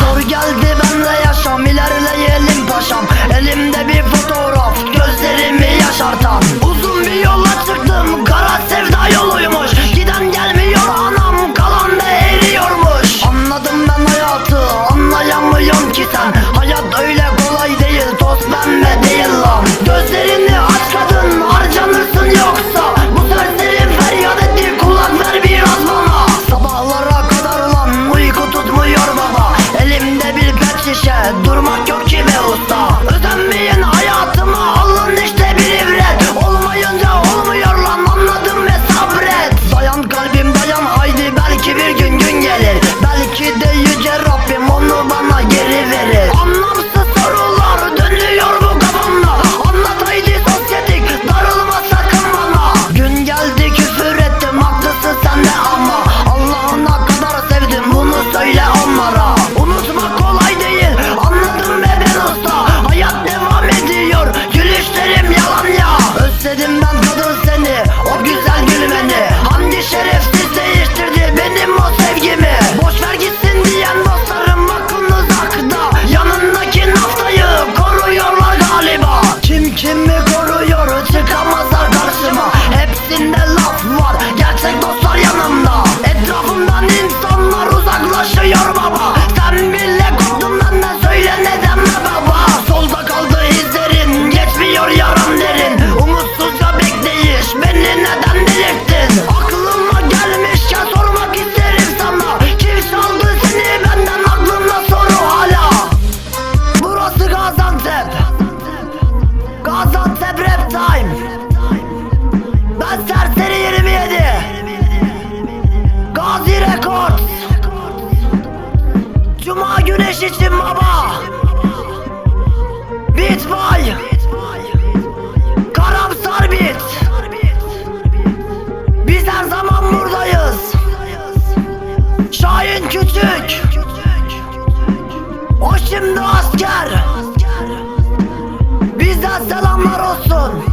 Zor geldi benle yaşam ilerleyelim paşam. Elimde bir fotoğraf gözlerimi yaşartan Uzun bir yola çıktım kara sevda yoluymuş. Giden gelmiyor anam kalan da eriyormuş. Anladım ben hayatı anlayamıyorum ki sen bir gün gün gelir. Belki de yüce Rabbim Kim kimi koruyor çıkamazlar karşıma. Hepsinde laf var gerçek dostlar yanımda. Etrafımdan insanlar uzaklaşıyor baba. Sen bile korktun benden söyle neden be baba? Solda kaldı izlerin geçmiyor yaram derin. Umutsuzca bekleyiş beni neden delirttin? Aklıma gelmişken sormak isterim sana. Kim çaldı seni benden aklımda soru hala. Burası Gaziantep Gaziantep Rap Time. Ben Serseri 27 Gazi Records. Cuma güneş için baba by Karamsar Beat Biz her zaman buradayız. Şahin Küçük. O şimdi asker Moroson